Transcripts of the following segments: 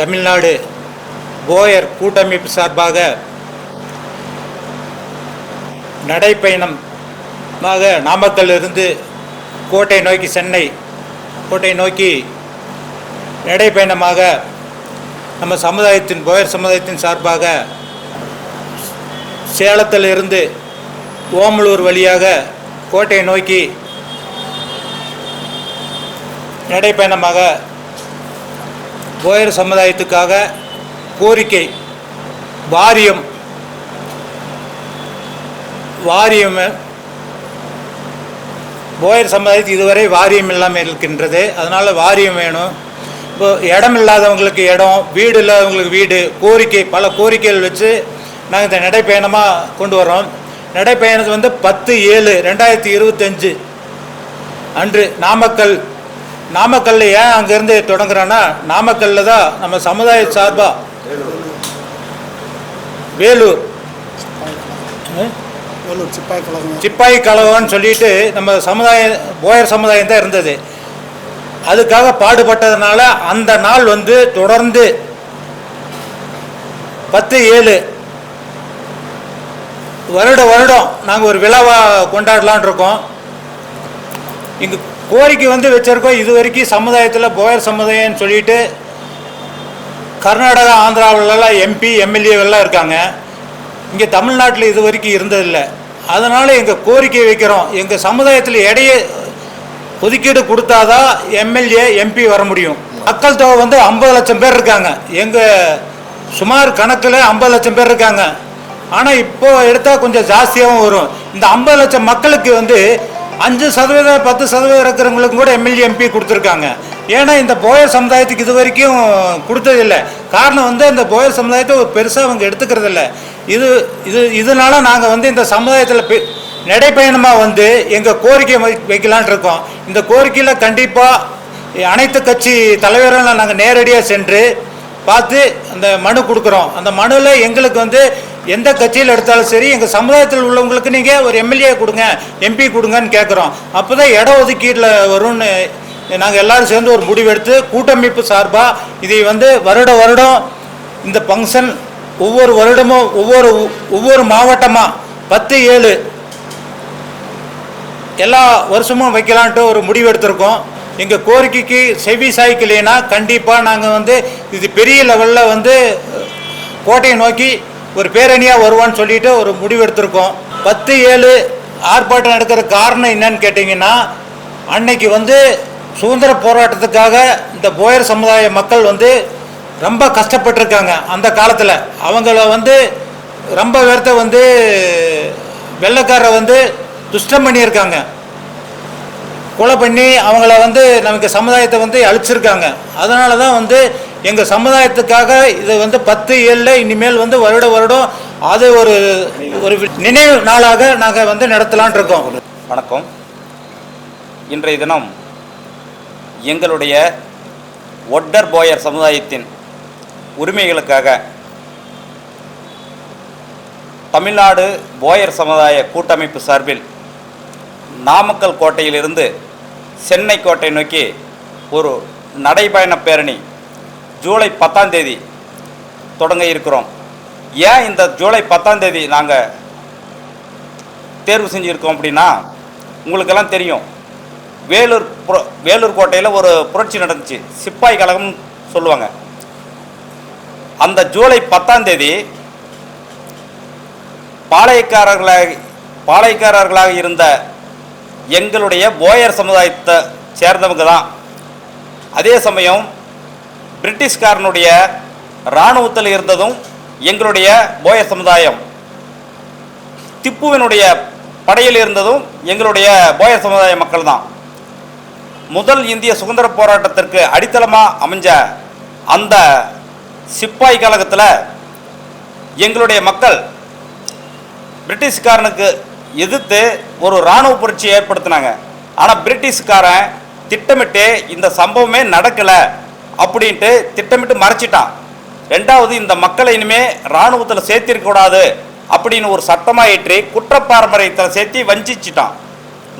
Tamil Nadu Boer கூட்டமைப்பு சார்பாக நடைப்பயணமாக நாமக்கல்லிருந்து கோட்டை நோக்கி சென்னை கோட்டை நோக்கி நடைப்பயணமாக நம்ம சமுதாயத்தின் போயர் சமுதாயத்தின் சார்பாக சேலத்தில் இருந்து ஓமலூர் வழியாக கோட்டையை நோக்கி நடைப்பயணமாக போயர் சமுதாயத்துக்காக கோரிக்கை வாரியம் வாரியம் போயர் சமுதாயத்துக்கு இதுவரை வாரியம் இல்லாமல் இருக்கின்றது. அதனால் வாரியம் வேணும். இப்போ இடம் இல்லாதவங்களுக்கு இடம் வீடு இல்லாதவங்களுக்கு வீடு கோரிக்கை பல கோரிக்கைகள் வச்சு நாங்கள் இந்த நடைப்பயணமாக கொண்டு வரோம் நடைப்பயணத்து வந்து பத்து ஏழு ரெண்டாயிரத்தி இருபத்தஞ்சு அன்று நாமக்கல் நாமக்கல்ல ஏன் அங்கேருந்து தொடங்குறோன்னா நாமக்கல்ல தான் நம்ம சமுதாய சார்பாக வேலூர். சிப்பாய் கழகம். சிப்பாய் கலவன்னு சொல்லிட்டு நம்ம சமுதாய போயர் சமுதாயம் தான் இருந்தது. அதுக்காக பாடுபட்டதுனால அந்த நாள் வந்து தொடர்ந்து பத்து ஏழு வருட வருடம் நாங்கள் ஒரு விழாவாக கொண்டாடலான் இருக்கோம். இங்கே கோரிக்கை வந்து வச்சுருக்கோம். இது வரைக்கும் சமுதாயத்தில் போயர் சமுதாயம்னு சொல்லிட்டு கர்நாடகா ஆந்திராவிலலாம் எம்பி எம்எல்ஏவெல்லாம் இருக்காங்க. இங்கே தமிழ்நாட்டில் இது வரைக்கும் இருந்ததில்லை. அதனால் எங்கள் கோரிக்கை வைக்கிறோம். எங்கள் சமுதாயத்தில் இடையே ஒதுக்கீடு கொடுத்தாதான் எம்எல்ஏ எம்பி வர முடியும். மக்கள் தொகை வந்து ஐம்பது லட்சம் பேர் இருக்காங்க. எங்கள் சுமார் கணக்கில் ஐம்பது லட்சம் பேர் இருக்காங்க. ஆனால் இப்போ எடுத்தால் கொஞ்சம் ஜாஸ்தியாகவும் வரும். இந்த ஐம்பது லட்சம் மக்களுக்கு வந்து அஞ்சு சதவீதம் பத்து சதவீதம் இருக்கிறவங்களுக்கு கூட எம்எல்ஏ எம்பி கொடுத்துருக்காங்க. ஏன்னா இந்த போயர் சமுதாயத்துக்கு இது வரைக்கும் கொடுத்ததில்லை. காரணம் வந்து இந்த போயர் சமுதாயத்தை ஒரு பெருசாக அவங்க எடுத்துக்கிறதில்ல. இது இது இதனால நாங்கள் வந்து இந்த சமுதாயத்தில் பெ- நடைப்பயணமாக வந்து எங்கள் கோரிக்கை வை- இருக்கோம். இந்த கோரிக்கையில் கண்டிப்பாக அனைத்து கட்சி தலைவர்களும் நாங்கள் நேரடியாக சென்று பார்த்து அந்த மனு கொடுக்குறோம். அந்த மனுவில் எங்களுக்கு வந்து எந்த கட்சியில் எடுத்தாலும் சரி எங்கள் சமுதாயத்தில் உள்ளவங்களுக்கு நீங்கள் ஒரு எம்எல்ஏ கொடுங்க எம்பி கொடுங்கன்னு கேட்குறோம் அப்போ தான் இட ஒதுக்கீட்டில் வரும்னு நாங்கள் எல்லோரும் சேர்ந்து ஒரு முடிவெடுத்து கூட்டமைப்பு சார்பாக இதை வந்து வருட வருடம் இந்த ஃபங்க்ஷன் ஒவ்வொரு வருடமும் ஒவ்வொரு ஒவ்வொரு மாவட்டமாக பத்து ஏழு எல்லா வருஷமும் வைக்கலான்ட்டு ஒரு முடிவு எடுத்திருக்கோம். எங்கள் கோரிக்கைக்கு செவி சாய்க்கலைன்னா கண்டிப்பாக நாங்கள் வந்து இது பெரிய லெவலில் வந்து கோட்டையை நோக்கி ஒரு பேரணியாக வருவான்னு சொல்லிட்டு ஒரு முடிவு எடுத்திருக்கோம். பத்து ஏழு ஆர்ப்பாட்டம் நடக்கிற காரணம் என்னன்னு கேட்டிங்கன்னா அன்னைக்கு வந்து சுதந்திர போராட்டத்துக்காக இந்த போயர் சமுதாய மக்கள் வந்து ரொம்ப கஷ்டப்பட்டிருக்காங்க அந்த காலத்தில். அவங்கள வந்து ரொம்ப பேர்த்த வந்து வெள்ளைக்காரரை வந்து துஷ்டம் பண்ணியிருக்காங்க. கொலை பண்ணி அவங்கள வந்து நமக்கு சமுதாயத்தை வந்து அழிச்சிருக்காங்க. அதனால தான் வந்து எங்கள் சமுதாயத்துக்காக இது வந்து பத்து ஏழில் இனிமேல் வந்து வருட வருடம் அது ஒரு ஒரு நினைவு நாளாக நாங்கள் வந்து நடத்தலான் இருக்கோம். வணக்கம். இன்றைய தினம் எங்களுடைய ஒட்டர் போயர் சமுதாயத்தின் உரிமைகளுக்காக தமிழ்நாடு போயர் சமுதாய கூட்டமைப்பு சார்பில் நாமக்கல் கோட்டையிலிருந்து சென்னை கோட்டை நோக்கி ஒரு நடைபயண பேரணி ஜூலை பத்தாம் தேதி தொடங்க இருக்கிறோம். ஏன் இந்த ஜூலை பத்தாம் தேதி நாங்கள் தேர்வு செஞ்சுருக்கோம் அப்படின்னா உங்களுக்கெல்லாம் தெரியும். வேலூர் வேலூர் கோட்டையில் ஒரு புரட்சி நடந்துச்சு. சிப்பாய் கழகம்னு சொல்லுவாங்க. அந்த ஜூலை பத்தாம் தேதி பாளையக்காரர்களாக பாளையக்காரர்களாக இருந்த எங்களுடைய போயர் சமுதாயத்தை சேர்ந்தவங்க தான். அதே சமயம் பிரிட்டிஷ்காரனுடைய இராணுவத்தில் இருந்ததும் எங்களுடைய போயர் சமுதாயம். திப்புவினுடைய படையில் இருந்ததும் எங்களுடைய போயர் சமுதாய மக்கள் தான் முதல் இந்திய சுதந்திர போராட்டத்திற்கு அடித்தளமாக அமைஞ்ச அந்த சிப்பாய் கழகத்தில் எங்களுடைய மக்கள் பிரிட்டிஷ்காரனுக்கு எதிர்த்து ஒரு இராணுவ புரட்சியை ஏற்படுத்தினாங்க. ஆனால் பிரிட்டிஷ்காரன் திட்டமிட்டு இந்த சம்பவமே நடக்கலை. அப்படின்ட்டு திட்டமிட்டு மறைச்சிட்டான். ரெண்டாவது இந்த மக்களை இனிமே இராணுவத்தில் சேர்த்திருக்கக்கூடாது அப்படின்னு ஒரு சட்டமாக ஏற்றி குற்றப்பாரம்பரியத்தில் சேர்த்து வஞ்சிச்சிட்டான்.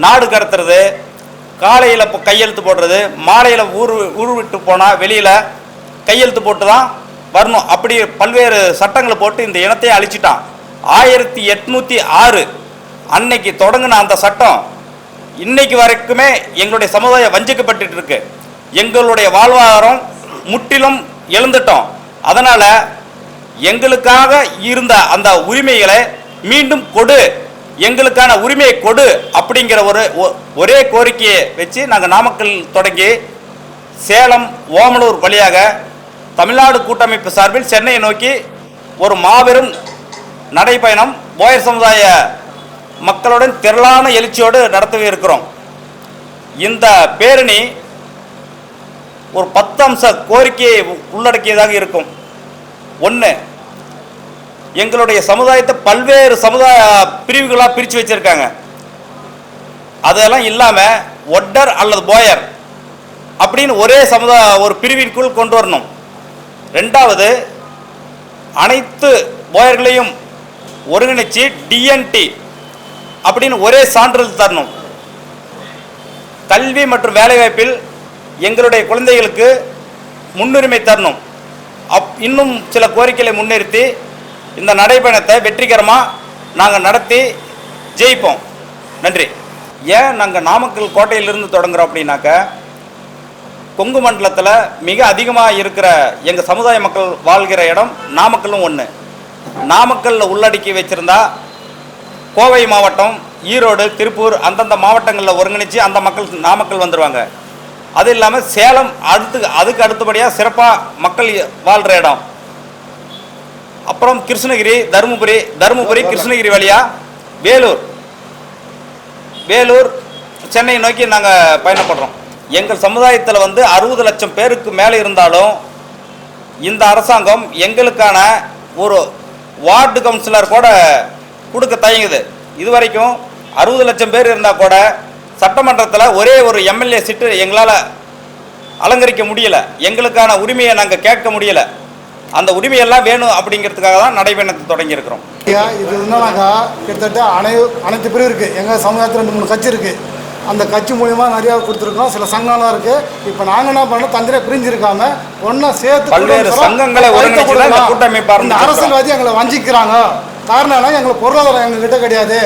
நாடு கடத்துறது காலையில் இப்போ கையெழுத்து போடுறது மாலையில் ஊர் ஊர் விட்டு போனால் வெளியில் கையெழுத்து போட்டு தான் வரணும். அப்படி பல்வேறு சட்டங்களை போட்டு இந்த இனத்தையே அழிச்சிட்டான். ஆயிரத்தி எட்நூற்றி ஆறு அன்னைக்கு தொடங்கின அந்த சட்டம் இன்னைக்கு வரைக்குமே எங்களுடைய சமுதாயம் வஞ்சிக்கப்பட்டு இருக்கு. எங்களுடைய வாழ்வாதாரம் முற்றிலும் எழுந்துட்டோம். அதனால் எங்களுக்காக இருந்த அந்த உரிமைகளை மீண்டும் கொடு. எங்களுக்கான உரிமையை கொடு அப்படிங்கிற ஒரு ஒ- ஒரே கோரிக்கையை வச்சு நாங்கள் நாமக்கல் தொடங்கி சேலம் ஓமலூர் வழியாக தமிழ்நாடு கூட்டமைப்பு சார்பில் சென்னையை நோக்கி ஒரு மாபெரும் நடைப்பயணம் போயர் சமுதாய மக்களுடன் திரளான எழுச்சியோடு நடத்தவே இருக்கிறோம். இந்த பேரணி ஒரு பத்து அம்ச கோரிக்கையை உள்ளடக்கியதாக இருக்கும். ஒன்று எங்களுடைய சமுதாயத்தை பல்வேறு சமுதாய பிரிவுகளாக பிரித்து வச்சுருக்காங்க. அதெல்லாம் இல்லாமல் ஒட்டர் அல்லது போயர் அப்படின்னு ஒரே சமுதாய ஒரு பிரிவிற்குள் கொண்டு வரணும். ரெண்டாவது அனைத்து போயர்களையும் ஒருங்கிணைச்சு டிஎன்டி அப்படின்னு ஒரே சான்றிதழ் தரணும். கல்வி மற்றும் வேலைவாய்ப்பில் எங்களுடைய குழந்தைகளுக்கு முன்னுரிமை தரணும். அப் இன்னும் சில கோரிக்கைகளை முன்னிறுத்தி இந்த நடைபயணத்தை வெற்றிகரமாக நாங்கள் நடத்தி ஜெயிப்போம். நன்றி. ஏன் நாங்கள் நாமக்கல் கோட்டையிலிருந்து தொடங்குறோம் அப்படின்னாக்க கொங்கு மண்டலத்தில் மிக அதிகமாக இருக்கிற எங்கள் சமுதாய மக்கள் வாழ்கிற இடம் நாமக்கல்லும் ஒன்று நாமக்கல்லில் உள்ளடக்கி வச்சுருந்தா கோவை மாவட்டம் ஈரோடு திருப்பூர் அந்தந்த மாவட்டங்களில் ஒருங்கிணைச்சு அந்த மக்கள் நாமக்கல் வந்துடுவாங்க அது இல்லாமல் சேலம் அடுத்து அதுக்கு அடுத்தபடியாக சிறப்பாக மக்கள் வாழ்கிற இடம். அப்புறம் கிருஷ்ணகிரி தருமபுரி தருமபுரி கிருஷ்ணகிரி வழியாக வேலூர். வேலூர் சென்னை நோக்கி நாங்கள் பயணப்படுறோம். எங்கள் சமுதாயத்தில் வந்து அறுபது லட்சம் பேருக்கு மேலே இருந்தாலும் இந்த அரசாங்கம் எங்களுக்கான ஒரு வார்டு கவுன்சிலர் கூட கொடுக்க தயங்குது. இது வரைக்கும் அறுபது லட்சம் பேர் இருந்தால் கூட சட்டமன்றத்தில் ஒரே ஒரு எம்எல்ஏ சீட்டு எங்களால் அலங்கரிக்க முடியல. எங்களுக்கான உரிமையை நாங்கள் கேட்க முடியல. அந்த உரிமையெல்லாம் வேணும் அப்படிங்கிறதுக்காக தான் நடைபயணத்தை தொடங்கியிருக்கிறோம். ஐயா இது என்னன்னாக்கா கிட்டத்தட்ட அனை அனைத்து பிரிவு இருக்குது எங்கள் சமுதாயத்தில் ரெண்டு மூணு கட்சி இருக்குது அந்த கட்சி மூலியமா நிறையா கொடுத்துருக்கோம் சில சங்கம்லாம் இருக்குது இப்போ நாங்கள் என்ன பண்ணோம்? தந்திரியாக பிரிஞ்சிருக்காம ஒன்றா சேர்த்து பல்வேறு. சங்கங்களை தான் இந்த. அரசியல்வாதி எங்களை வஞ்சிக்கிறாங்க. காரணம் எங்களுக்கு பொருளாதாரம் எங்ககிட்ட கிடையாது.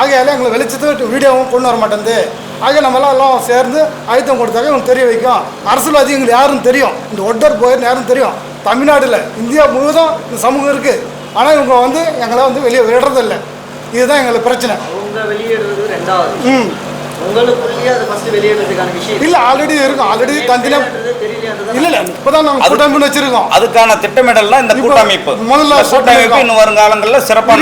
ஆகையால எங்களை வெளிச்சத்து வீடியோவும் கொண்டு வர மாட்டேங்குது ஆகிய நம்மளாம் எல்லாம் சேர்ந்து அழுத்தம் கொடுத்தாக்க இவங்க தெரிய வைக்கும். அரசியல்வாதி எங்களுக்கு யாருன்னு தெரியும். இந்த ஒட்டர் போயர் யாருன்னு தெரியும். தமிழ்நாடுல இந்தியா முழுவதும் இந்த சமூகம் இருக்குது ஆனால் இவங்க வந்து எங்களை வந்து வெளியே விடுறதில்லை. இதுதான் எங்களுக்கு பிரச்சனை. ம். இல்லை ஆல்ரெடி இருக்கும். ஆல்ரெடி தெரியலையான்றது இல்லை இல்லை இப்போ தான் நாங்கள் அது- கூட்டமைப்பு வச்சுருக்கோம். அதுக்கான திட்டமிடல் தான் இந்த இப்போ கூட்டமைப்பு. முதல்ல கூட்டமைப்பு இன்னும் வருங்காலங்களில் சிறப்பான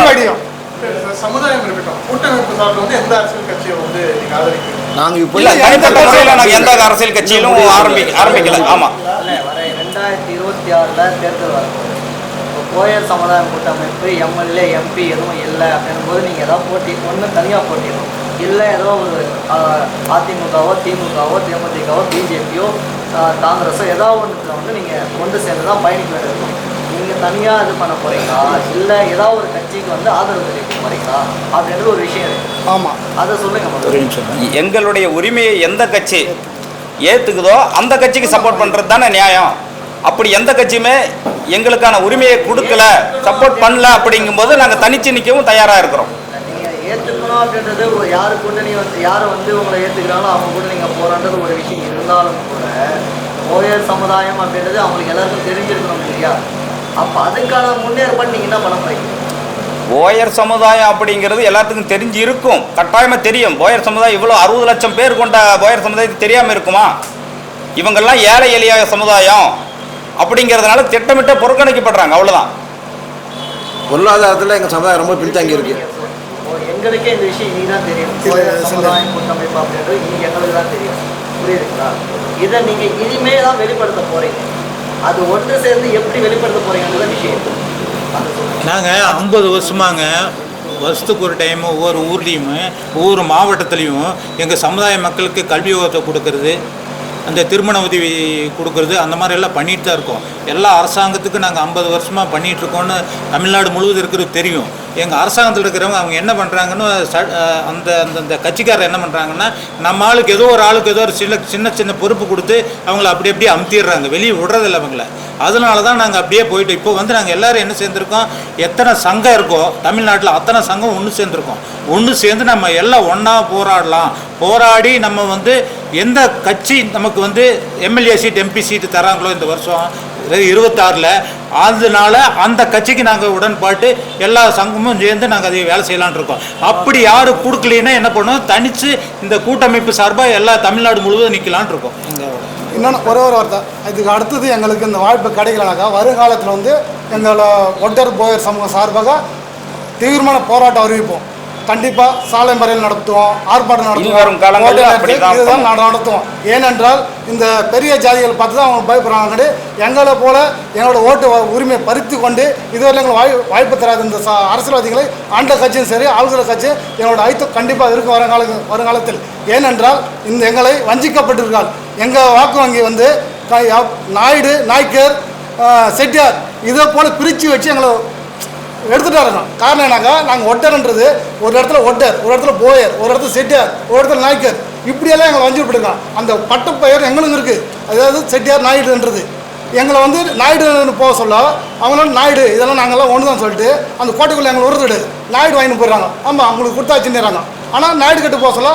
சமுதாயம் இருக்கட்டும். கூட்டமைப்பு சார்பில் வந்து எந்த அரசியல் கட்சியை வந்து நீங்க ஆதரிக்கிறீங்க? நாங்க இப்போ எந்த நாங்கள் எந்த அரசியல் கட்சியிலும் ஆரம்பி ஆரம்பிக்கல. ஆமா. இல்ல வர ரெண்டாயிரத்தி இருபத்தி ஆறுல தேர்தல் வரப்போகுது இப்போ கோயர் சமுதாயம் கூட்டமைப்பு எம்எல்ஏ எம்பி எதுவும் இல்லை அப்படின்னும் போது நீங்கள் ஏதாவது போட்டி ஒன்று தனியாக போட்டிடணும். இல்லை ஏதோ ஒரு அதிமுகவோ திமுகவோ தேமுதிகவோ பிஜேபியோ காங்கிரஸோ ஏதாவது ஒன்றுல வந்து நீங்கள் ஒன்று சேர்ந்து தான் பயணிக்க வேண்டியிருக்கும் நீங்கள் தனியாக இது பண்ண போறீங்களா? இல்லை ஏதாவது ஒரு கட்சிக்கு வந்து ஆதரவு தெரிவிக்க போறீங்களா? அப்படின்றது ஒரு விஷயம் இருக்கு. ஆமாம் அதை சொல்லுங்க முதல்ல. எங்களுடைய உரிமையை எந்த கட்சி ஏத்துக்குதோ அந்த கட்சிக்கு சப்போர்ட் பண்றது தானே நியாயம். அப்படி எந்த கட்சியுமே எங்களுக்கான உரிமையை கொடுக்கல சப்போர்ட் பண்ணல அப்படிங்கும்போது நாங்கள் தனிச்சு நிற்கவும் தயாராக இருக்கிறோம். நீங்க ஏத்துக்கணும் அப்படின்றது ஒரு யாரு கூட்டணி வந்து யார் வந்து உங்களை ஏத்துக்கிறாங்களோ அவங்க கூட நீங்க போராடுறது ஒரு விஷயம் இருந்தாலும் கூட ஓயர் சமுதாயம் அப்படின்றது அவங்களுக்கு எல்லாருக்கும் தெரிஞ்சிருக்கணும் இல்லையா? அப்ப அதுக்கான முன்னேற்பாடு நீங்க என்ன பண்ண போறீங்க? போயர் சமுதாயம் அப்படிங்கிறது எல்லாத்துக்கும் தெரிஞ்சு இருக்கும். கட்டாயமாக தெரியும். போயர் சமுதாயம் இவ்வளோ அறுபது லட்சம் பேர் கொண்ட போயர் சமுதாயத்துக்கு தெரியாமல் இருக்குமா? இவங்கெல்லாம் ஏழை எளிய சமுதாயம் அப்படிங்கிறதுனால திட்டமிட்ட புறக்கணிக்கப்படுறாங்க. அவ்வளோதான் பொருளாதாரத்தில் எங்கள் சமுதாயம் ரொம்ப பின்தங்கி இருக்கு. எங்களுக்கே இந்த விஷயம் நீ தான் தெரியும் ஓயர் சமுதாயம் கூட்டமைப்பு அப்படின்றது இனி எங்களுக்கு தான் தெரியும். புரியுதுங்களா? இதை நீங்க இனிமே தான் வெளிப்படுத்த போறீங்க. அது ஒன்று சேர்ந்து எப்படி வெளிப்படுத்த போறீங்கன்றது விஷயம். நாங்கள் ஐம்பது வருஷமாங்க வருஷத்துக்கு ஒரு டைம் ஒவ்வொரு ஊர்லேயும் ஒவ்வொரு மாவட்டத்துலேயும் எங்கள் சமுதாய மக்களுக்கு கல்வி உதவத்தை கொடுக்கறது அந்த திருமண உதவி கொடுக்கறது அந்த மாதிரி எல்லாம் பண்ணிட்டு தான் இருக்கோம். எல்லா அரசாங்கத்துக்கும் நாங்கள் ஐம்பது வருஷமாக பண்ணிகிட்டு இருக்கோம்னு தமிழ்நாடு முழுவதும் இருக்கிறது தெரியும். எங்கள் அரசாங்கத்தில் இருக்கிறவங்க அவங்க என்ன பண்ணுறாங்கன்னு ச- அந்த அந்த கட்சிக்காரர் என்ன பண்ணுறாங்கன்னா நம்ம ஆளுக்கு ஏதோ ஒரு ஆளுக்கு ஏதோ ஒரு சின்ன சின்ன சின்ன பொறுப்பு கொடுத்து அவங்கள அப்படி அப்படியே அமுத்திடுறாங்க. வெளியே விடுறதில்ல அவங்கள. அதனால தான் நாங்கள் அப்படியே போயிட்டு இப்போ வந்து நாங்கள் எல்லோரும் என்ன சேர்ந்துருக்கோம்? எத்தனை சங்கம் இருக்கோ தமிழ்நாட்டில் அத்தனை சங்கம் ஒன்று சேர்ந்துருக்கோம். ஒன்று சேர்ந்து நம்ம எல்லாம் ஒன்றா போராடலாம். போராடி நம்ம வந்து எந்த கட்சி நமக்கு வந்து எம்எல்ஏ சீட் எம்பி சீட்டு தராங்களோ இந்த வருஷம் இருபத்தாறில் அதனால அந்த கட்சிக்கு நாங்கள் உடன்பாட்டு எல்லா சங்கமும் சேர்ந்து நாங்கள் அதை வேலை செய்யலாம்னு இருக்கோம். அப்படி யாரும் கொடுக்கலைன்னா என்ன பண்ணுவோம் தனித்து இந்த கூட்டமைப்பு சார்பாக எல்லா தமிழ்நாடு முழுவதும் நிற்கலான் இருக்கோம். இன்னொன்று ஒரே ஒரு வார்த்தை. இதுக்கு அடுத்தது எங்களுக்கு இந்த வாய்ப்பு கிடைக்கலனாக்கா வருங்காலத்தில் வந்து எங்களோட ஒட்டர் போயர் சமூகம் சார்பாக தீவிரமான போராட்டம் அறிவிப்போம். கண்டிப்பாக சாலை மறியல் நடத்துவோம் ஆர்ப்பாட்டம் நடத்துவோம். இதுதான் நட- நடத்துவோம். ஏனென்றால் இந்த பெரிய ஜாதிகள் பார்த்து தான் அவங்க பயப்படுறாங்க. எங்களை போல எங்களோட ஓட்டு உரிமையை பறித்து கொண்டு இதுவரை எங்களுக்கு வாய் வாய்ப்பு தராத இந்த அரசியல்வாதிகளை ஆண்ட கட்சியும் சரி ஆளுநர் கட்சி எங்களோட ஐத்து கண்டிப்பாக இருக்கும் வருங்கால வருங்காலத்தில் ஏனென்றால் இந்த எங்களை வஞ்சிக்கப்பட்டிருக்கால் எங்கள் வாக்கு வங்கி வந்து நாயுடு நாய்க்கர் செட்டியார் இதை போல பிரித்து வச்சு எங்களை எடுத்துட்டு காரணம் என்னக்கா நாங்கள் ஒட்டர்ன்றது ஒரு இடத்துல ஒட்டர் ஒரு இடத்துல போயர் ஒரு இடத்துல செட்டியார் ஒரு இடத்துல நாய்க்கர். இப்படியெல்லாம் எங்களை வஞ்சி விட்டுருக்கோம் அந்த பட்ட பெயர் எங்களுக்கு இருக்குது அதாவது செட்டியார் நாயுடுன்றது. எங்களை வந்து நாயுடுன்னு போக சொல்ல அவங்களும் நாயுடு இதெல்லாம் நாங்கள்லாம் ஒன்று தான் சொல்லிட்டு அந்த கோட்டைக்குள்ளே எங்களை உறுதிடு நாயுடு வாங்கிட்டு போயிடுறாங்க. ஆமாம் அவங்களுக்கு கொடுத்தாச்சுன்னுறாங்க. ஆனால் நாயுடு கட்டு போக சொல்ல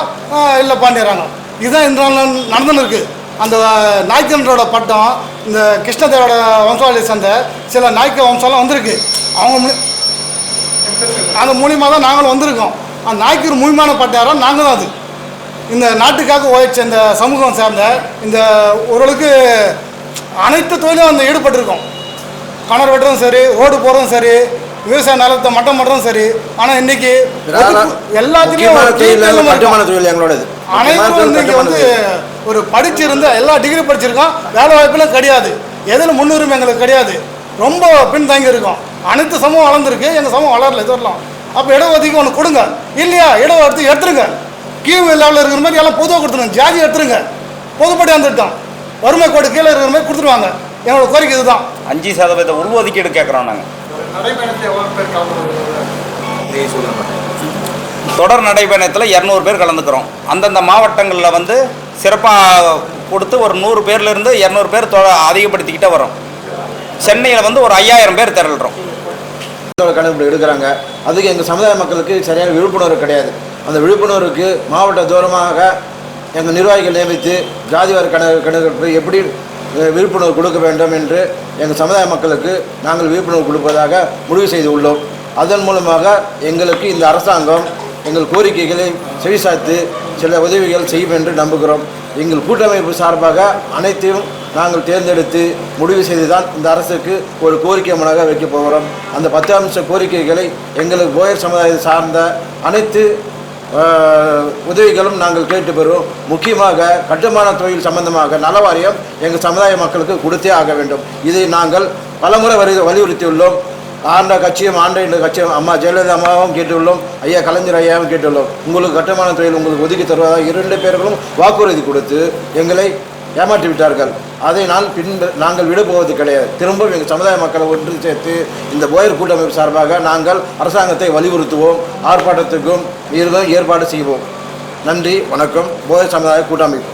இல்லை பண்ணிடுறாங்க இதுதான் இந்த நடந்துன்னு இருக்குது அந்த நாய்க்கன்றோட பட்டம் இந்த கிருஷ்ணதேவோட வம்சாவளி சேர்ந்த சில நாய்க்க வம்சம்லாம் வந்திருக்கு. அவங்க அந்த மூலியமாக தான் நாங்களும் வந்திருக்கோம். அந்த நாய்க்கர் மூலியமான பட்டாரம் நாங்கள் தான் அது. இந்த நாட்டுக்காக உழைச்ச இந்த சமூகம் சார்ந்த இந்த ஓரளவுக்கு அனைத்து தொழிலும் அந்த ஈடுபட்டிருக்கோம். கிணறு வெட்டுறதும் சரி ரோடு போகிறதும் சரி விவசாய நிலத்தை மட்டம் பண்ணுறதும் சரி. ஆனால் இன்னைக்கு எல்லாத்துலேயும் ஒரு அனைவரும் தொழில் வந்து. ஒரு படிச்சிருந்த எல்லா டிகிரி படிச்சிருக்கோம். வேலை வாய்ப்புலாம் கிடையாது. எதில் முன்னுரிமை எங்களுக்கு கிடையாது. ரொம்ப பின்தங்கி இருக்கோம் அனைத்து சமூகம் வளர்ந்துருக்கு எங்கள் சமூகம் வளரல இது வரலாம். அப்போ இடஒதுக்கி ஒன்று கொடுங்க. இல்லையா? இடஒதுக்கி எடுத்துருங்க. கீழ் லெவலில் இருக்கிற மாதிரி எல்லாம் பொதுவாக கொடுத்துருங்க. ஜாதி எடுத்துருங்க. பொதுப்படி வந்துட்டோம் வறுமை கோடு கீழே இருக்கிற மாதிரி கொடுத்துருவாங்க. எங்களோட கோரிக்கை இதுதான். அஞ்சு சதவீத உள்ஒதுக்கீடு கேட்குறோம் நாங்கள் தொடர் நடைபயணத்தில் இரநூறு பேர் கலந்துக்கிறோம். அந்தந்த மாவட்டங்களில் வந்து சிறப்பாக கொடுத்து ஒரு நூறு பேர்லேருந்து இரநூறு பேர் தொ அதிகப்படுத்திக்கிட்டே வரோம் சென்னையில் வந்து ஒரு ஐயாயிரம் பேர் திரள்றோம். கணக்கு எடுக்கிறாங்க. அதுக்கு எங்கள் சமுதாய மக்களுக்கு சரியான விழிப்புணர்வு கிடையாது. அந்த விழிப்புணர்வுக்கு மாவட்ட தூரமாக எங்கள் நிர்வாகிகள் நியமித்து ஜாதிவாரி கணக்கு கணக்கெடுப்பு எப்படி விழிப்புணர்வு கொடுக்க வேண்டும் என்று எங்கள் சமுதாய மக்களுக்கு நாங்கள் விழிப்புணர்வு கொடுப்பதாக முடிவு செய்து உள்ளோம் அதன் மூலமாக எங்களுக்கு இந்த அரசாங்கம் எங்கள் கோரிக்கைகளை செவிசாய்த்து சில உதவிகள் செய்யும் என்று நம்புகிறோம். எங்கள் கூட்டமைப்பு சார்பாக அனைத்தையும் நாங்கள் தேர்ந்தெடுத்து முடிவு செய்து தான் இந்த அரசுக்கு ஒரு கோரிக்கை மனாக வைக்கப் போகிறோம். அந்த பத்து அம்ச கோரிக்கைகளை எங்களுக்கு போயர் சமுதாயத்தை சார்ந்த அனைத்து உதவிகளும் நாங்கள் கேட்டு பெறுவோம் முக்கியமாக கட்டுமான தொழில் சம்பந்தமாக நலவாரியம் எங்கள் சமுதாய மக்களுக்கு கொடுத்தே ஆக வேண்டும். இதை நாங்கள் பலமுறை வரி வலியுறுத்தியுள்ளோம். ஆண்ட கட்சியும் ஆண்ட இந்த கட்சியும் அம்மா ஜெயலலிதா அம்மாவும் கேட்டுள்ளோம். ஐயா கலைஞர் ஐயாவும் கேட்டுள்ளோம். உங்களுக்கு கட்டுமான தொழில் உங்களுக்கு ஒதுக்கி தருவதாக இரண்டு பேர்களும் வாக்குறுதி கொடுத்து எங்களை ஏமாற்றி விட்டார்கள். அதை நான் பின் நாங்கள் விடப்போவது கிடையாது. திரும்பவும் எங்கள் சமுதாய மக்களை ஒன்று சேர்த்து இந்த போயர் கூட்டமைப்பு சார்பாக நாங்கள் அரசாங்கத்தை வலியுறுத்துவோம். ஆர்ப்பாட்டத்துக்கும் இதுவும் ஏற்பாடு செய்வோம். நன்றி வணக்கம். போயர் சமுதாய கூட்டமைப்பு.